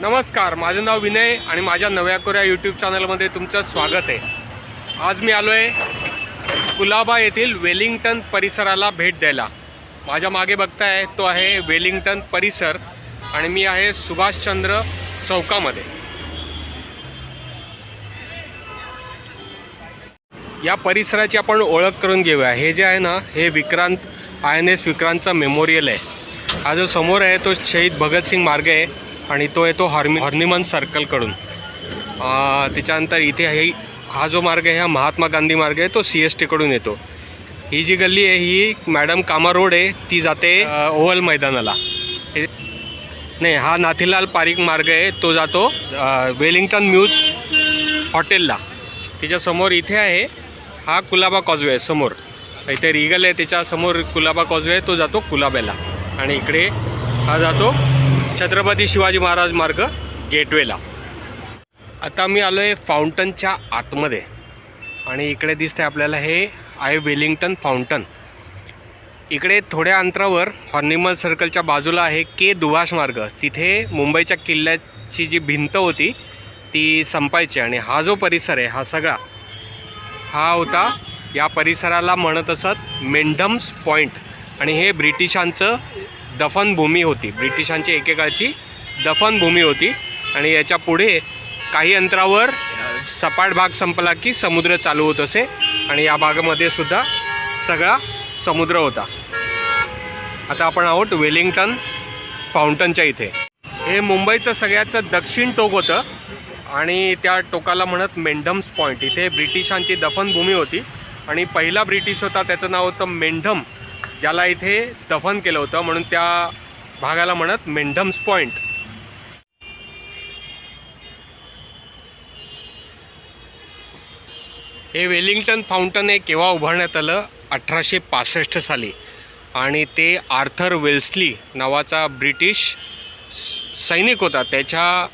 नमस्कार माझं नाव विनय आणि माझ्या नव्या कोऱ्या यूट्यूब चॅनलमध्ये तुमचं स्वागत आहे. आज मी आलो आहे कुलाबा येथील वेलिंग्टन परिसराला भेट द्यायला. माझ्या मागे बघताय तो आहे वेलिंग्टन परिसर आणि मी आहे सुभाषचंद्र चौकामध्ये. या परिसराची आपण ओळख करून घेऊया. हे जे आहे ना हे विक्रांत आय एन एस विक्रांतचा मेमोरियल आहे. हा जो समोर आहे तो शहीद भगतसिंग मार्ग आहे. आणि तो येतो हॉर्मी हॉर्निमन सर्कलकडून. त्याच्यानंतर इथे हे हा जो मार्ग आहे हा महात्मा गांधी मार्ग आहे तो सी एस टीकडून येतो. ही जी गल्ली आहे ही मॅडम कामा रोड आहे ती जाते ओव्हल मैदानाला. नाही हा नाथीलाल पारिक मार्ग आहे तो जातो वेलिंग्टन म्यूज हॉटेलला. त्याच्यासमोर इथे आहे हा कुलाबा कॉजवे आहे समोर. इथे रिगल आहे त्याच्यासमोर कुलाबा कॉजवे आहे तो जातो कुलाब्याला. आणि इकडे हा जातो छत्रपती शिवाजी महाराज मार्ग गेटवेला. आता मी आलो आहे फाउंटनच्या आतमध्ये. आणि इकडे दिसतंय आपल्याला हे आहे वेलिंग्टन फाउंटन. इकडे थोड्या अंतरावर हॉर्निमल सर्कलच्या बाजूला आहे के दुभाष मार्ग. तिथे मुंबईच्या किल्ल्याची जी भिंत होती ती संपायची. आणि हा जो परिसर आहे हा सगळा हा होता या परिसराला म्हणत असत मेंढम्स पॉईंट आणि हे ब्रिटिशांचं दफनभूमी होती. ब्रिटिशांची एकेकाळची दफनभूमी होती. आणि याच्यापुढे काही अंतरावर सपाट भाग संपला की समुद्र चालू होत असे. आणि या भागामध्ये सुद्धा सगळा समुद्र होता. आता आपण आहोत वेलिंग्टन फाउंटनच्या इथे. हे मुंबईचं सगळ्याचं दक्षिण टोक होतं. आणि त्या टोकाला म्हणत मेंढम्स पॉईंट इथे ब्रिटिशांची दफनभूमी होती. आणि पहिला ब्रिटिश होता त्याचं नाव होतं मेंढम. ज्याला इथे दफन केलं होतं म्हणून त्या भागाला म्हणत मेंढम्स पॉईंट हे वेलिंग्टन फाउंटन हे केव्हा उभारण्यात आलं? अठराशे पासष्ट साली. आणि ते आर्थर वेल्सली नावाचा ब्रिटिश स- सैनिक होता. त्याच्या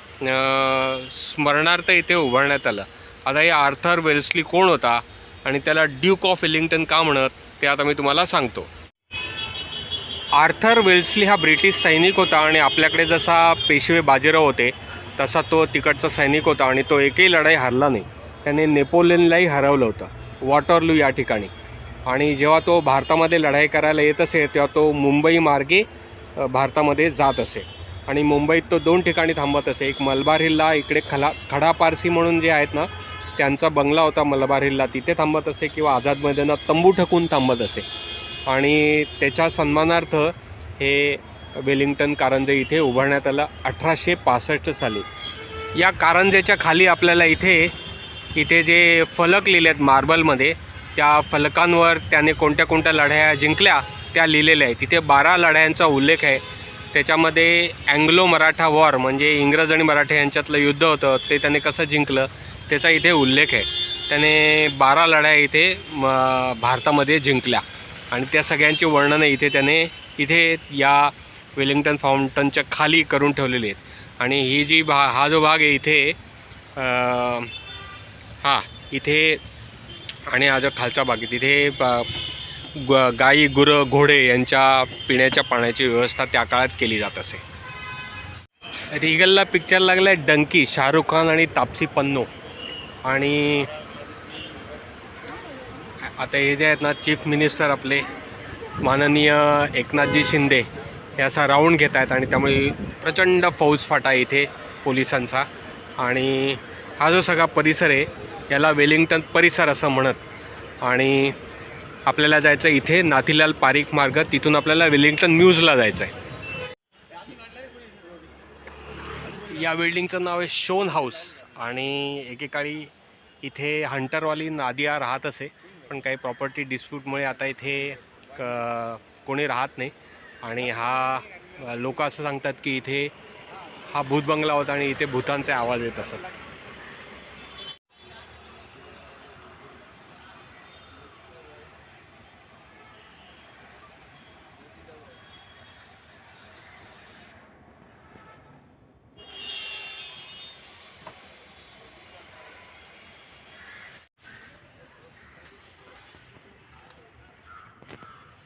स्मरणार्थ इथे उभारण्यात आलं. आता हे आर्थर वेल्सली कोण होता? आणि त्याला ड्यूक ऑफ वेलिंग्टन का म्हणत? ते आता मी तुम्हाला सांगतो. आर्थर वेल्सली हा ब्रिटिश सैनिक होता आणि आपल्याकडे जसा पेशवे बाजीराव होते तसा तो तिकडचा सैनिक होता आणि तो एकही लढाई हरला नाही. त्याने नेपोलियनलाही हरवलं होतं वॉटरलू या ठिकाणी. आणि जेव्हा तो भारतामध्ये लढाई करायला येत असे तेव्हा तो मुंबई मार्गे भारतामध्ये जात असे. आणि मुंबईत तो दोन ठिकाणी थांबत असे एक मलबार हिल्ला इकडे खला खडा पारसी म्हणून जे आहेत ना त्यांचा बंगला होता मलबार हिल्ला तिथे थांबत असे किंवा आझाद मैदानात तंबू ठकून थांबत असे. आणि त्याच्या सन्मानार्थ हे वेलिंग्टन कारंजे इथे उभारण्यात आलं. अठराशे पासष्ट साली. या कारंजेच्या खाली आपल्याला इथे इथे जे फलक लिहिले आहेत मार्बलमध्ये त्या फलकांवर त्याने कोणत्या कोणत्या लढाया जिंकल्या त्या लिहिलेल्या आहेत. तिथे बारा लढायांचा उल्लेख आहे. त्याच्यामध्ये अँग्लो मराठा वॉर म्हणजे इंग्रज आणि मराठा यांच्यातलं युद्ध होतं ते त्याने कसं जिंकलं त्याचा इथे उल्लेख आहे. त्याने बारा लढाया इथे म, भारतामध्ये जिंकल्या. आणि त्या सगळ्यांचे वर्णनं इथे त्याने इथे या वेलिंग्टन फाउंटनच्या खाली करून ठेवलेली आहेत. आणि ही जी भा हा जो भाग आहे इथे हा इथे आणि हा जो खालचा भाग आहे तिथे ब- ग- गाई गुरं घोडे यांच्या पिण्याच्या पाण्याची व्यवस्था त्या काळात केली जात असे. रिगलला पिक्चर लागला आहे डंकी शाहरुख खान आणि तापसी पन्नू. आणि आता हे जे आहेत ना चीफ मिनिस्टर आपले माननीय एकनाथजी शिंदे हे असा राऊंड घेत आहेत आणि त्यामुळे प्रचंड फौजफाटा फाटा इथे पोलिसांचा. आणि हा जो सगळा परिसर आहे याला वेलिंग्टन परिसर असं म्हणत. आणि आपल्याला जायचं इथे नाथीलाल पारिक मार्ग. तिथून आपल्याला वेलिंग्टन म्यूजला जायचं आहे या बिल्डिंगचं नाव आहे शोन हाऊस. आणि एकेकाळी इथे हंटरवाली नादिया राहत असे. पण काही प्रॉपर्टी डिस्प्यूटमुळे आता इथे क कोणी राहत नाही. आणि हा लोक असं सांगतात की इथे हा भूत बंगला होता आणि इथे भूतांचे आवाज येत असत.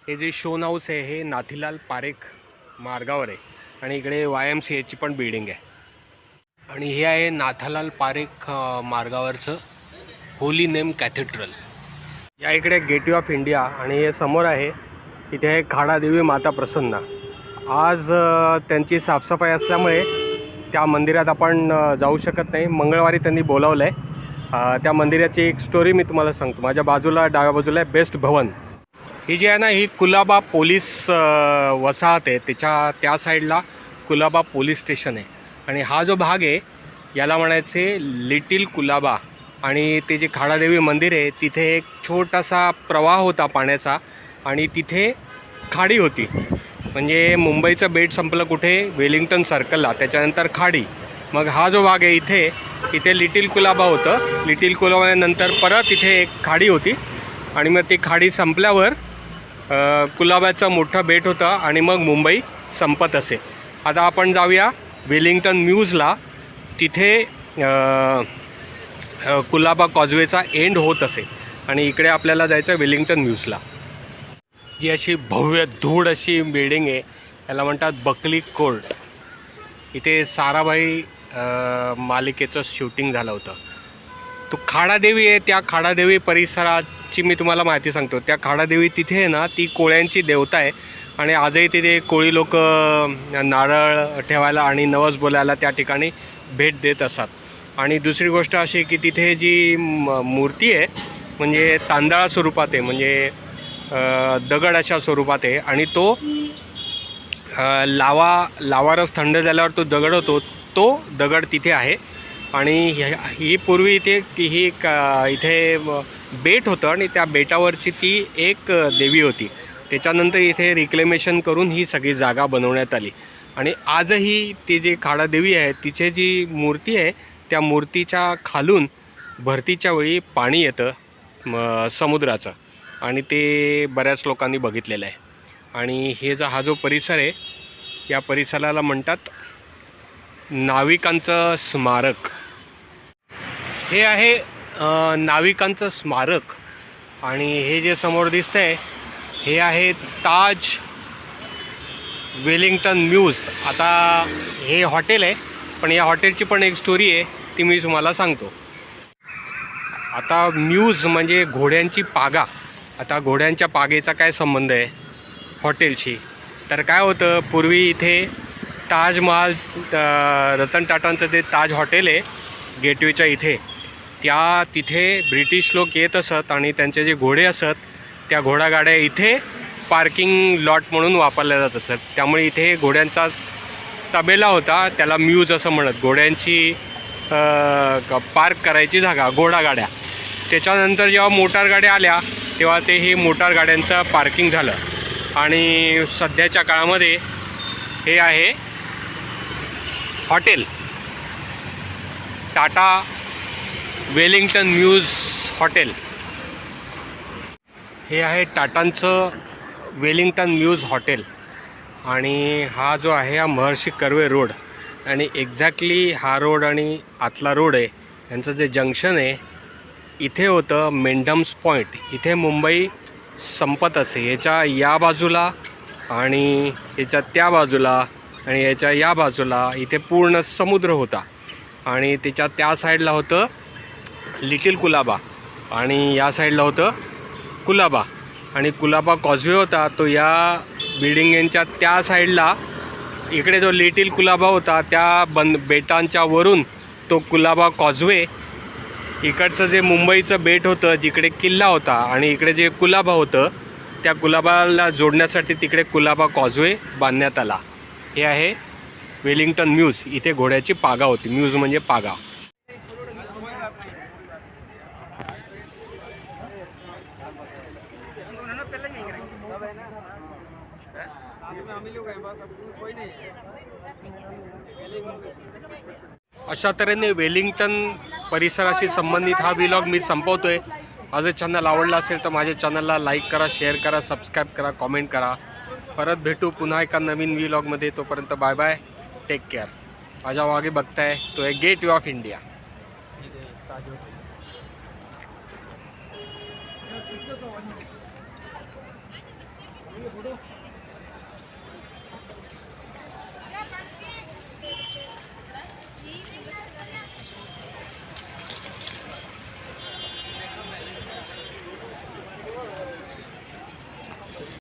हे जे शोन हाऊस आहे हे नाथीलाल पारेख मार्गावर आहे. आणि इकडे वाय एम सी एची पण बिल्डिंग आहे. आणि हे आहे नाथालाल पारेख मार्गावरचं होली नेम कॅथेड्रल या इकडे गेटवे ऑफ इंडिया आणि हे समोर आहे इथे आहे खाडादेवी माता प्रसन्न. आज त्यांची साफसफाई असल्यामुळे त्या मंदिरात आपण जाऊ शकत नाही. मंगळवारी त्यांनी बोलावलं आहे त्या मंदिराची एक स्टोरी मी तुम्हाला सांगतो. माझ्या बाजूला डाव्या बाजूला आहे बेस्ट भवन ही जी आहे ना ही कुलाबा पोलीस वसाहत आहे. त्याच्या त्या साईडला कुलाबा पोलीस स्टेशन आहे. आणि हा जो भाग आहे याला म्हणायचे लिटिल कुलाबा. आणि ते जे खाडादेवी मंदिर आहे तिथे एक छोटासा प्रवाह होता पाण्याचा आणि तिथे खाडी होती. म्हणजे मुंबईचं बेट संपलं कुठे? वेलिंग्टन सर्कलला. त्याच्यानंतर खाडी. मग हा जो भाग आहे इथे इथे लिटिल कुलाबा होतं. लिटिल कुलाबानंतर परत इथे एक खाडी होती. आणि मग ती खाडी संपल्यावर कुलाब्याचं मोठा बेट होता आणि मग मुंबई संपत असे. आता आपण जाऊया वेलिंग्टन म्यूजला. तिथे कुलाबा कॉजवेचा एंड होत असे. आणि इकडे आपल्याला जायचं आहे वेलिंग्टन म्यूजला. ही अशी भव्य धूळ अशी बिल्डिंग आहे. याला म्हणतात बकली कोर्ट. इथे साराभाई मालिकेचं शूटिंग झालं होतं. तो खाडादेवी आहे त्या खाडादेवी परिसराची मी तुम्हाला माहिती सांगतो. त्या खाडादेवी तिथे आहे ना ती कोळ्यांची देवता आहे. आणि आजही तिथे कोळी लोक नारळ ठेवायला आणि नवस बोलायला त्या ठिकाणी भेट देत असतात. आणि दुसरी गोष्ट अशी की तिथे जी म- मूर्ती आहे म्हणजे तांदळा स्वरूपात आहे म्हणजे दगड अशा स्वरूपात आहे. आणि तो लावा लावारस थंड झाल्यावर तो दगड होतो तो दगड तिथे आहे. आणि ह्या- ही पूर्वी इथे की ही एक इथे बेट होतं आणि त्या बेटावरची ती एक देवी होती. त्याच्यानंतर इथे रिक्लेमेशन करून ही सगळी जागा बनवण्यात आली. आणि आजही ती जी खाडादेवी आहे तिचे जी मूर्ती आहे त्या मूर्तीच्या खालून भरतीच्या वेळी पाणी येतं म, समुद्राचं. आणि ते बऱ्याच लोकांनी बघितलेलं आहे. आणि हे जो हा जो परिसर आहे या परिसराला म्हणतात नाविकांचं स्मारक. हे आहे नाविकांचं स्मारक. आणि हे जे समोर दिसतंय हे आहे ताज वेलिंग्टन म्यूज. आता हे हॉटेल आहे पण या हॉटेलची पण एक स्टोरी आहे ती मी तुम्हाला सांगतो. आता म्यूज म्हणजे घोड्यांची पागा. आता घोड्यांच्या पागेचा काय संबंध आहे हॉटेलशी? तर काय होतं पूर्वी इथे ताजमहाल रतन टाटांचं जे ताज हॉटेल आहे गेटवेच्या इथे त्या तिथे ब्रिटिश लोक येत असत आणि त्यांचे जे घोडे असत त्या घोडागाड्या इथे पार्किंग लॉट म्हणून वापरल्या जात असत. त्यामुळे इथे घोड्यांचा तबेला होता त्याला म्यूज असं म्हणत घोड्यांची पार्क करायची जागा घोडागाड्या. त्याच्यानंतर जेव्हा मोटार गाड्या आल्या तेव्हा ते हे मोटार गाड्यांचं पार्किंग झालं. आणि सध्याच्या काळामध्ये हे आहे hotel. Tata Wellington mews hotel. हे आहे टाटांचं वेलिंग्टन म्यूज हॉटेल. आणि हा जो आहे हा महर्षी कर्वे रोड. आणि एक्झॅक्टली हा रोड आणि आतला रोड आहे यांचं जे जंक्शन आहे इथे होतं मेंढम्स पॉईंट इथे मुंबई संपत असे. याच्या या बाजूला आणि याच्या त्या बाजूला आणि याच्या या बाजूला इथे पूर्ण समुद्र होता. आणि त्याच्या त्या साईडला होतं लिटिल कुलाबा. आणि या साईडला होतं कुलाबा. आणि कुलाबा कॉजवे होता तो या बिल्डिंगेंच्या त्या साईडला इकडे जो लिटिल कुलाबा होता त्या बन बेटांच्या वरून तो कुलाबा कॉजवे इकडचं जे मुंबईचं बेट होतं जिकडे किल्ला होता आणि इकडे जे कुलाबा होतं त्या कुलाबाला जोडण्यासाठी तिकडे कुलाबा कॉजवे बांधण्यात आला. हे आहे वेलिंग्टन म्यूज इथे घोड्याची पागा होती. म्यूज म्हणजे पागा. अशा तऱ्हेने वेलिंग्टन परिसराशी संबंधित हा व्लॉग मी संपवतोय. माझं चॅनल आवडलं असेल तर माझ्या चॅनलला लाईक करा शेअर करा सबस्क्राईब करा कॉमेंट करा. परत भेटू पुन्हा एका नवीन व्लॉगमध्ये तोपर्यंत बाय बाय टेक केअर माझ्या मागे बघताय तो आहे gateway of India photo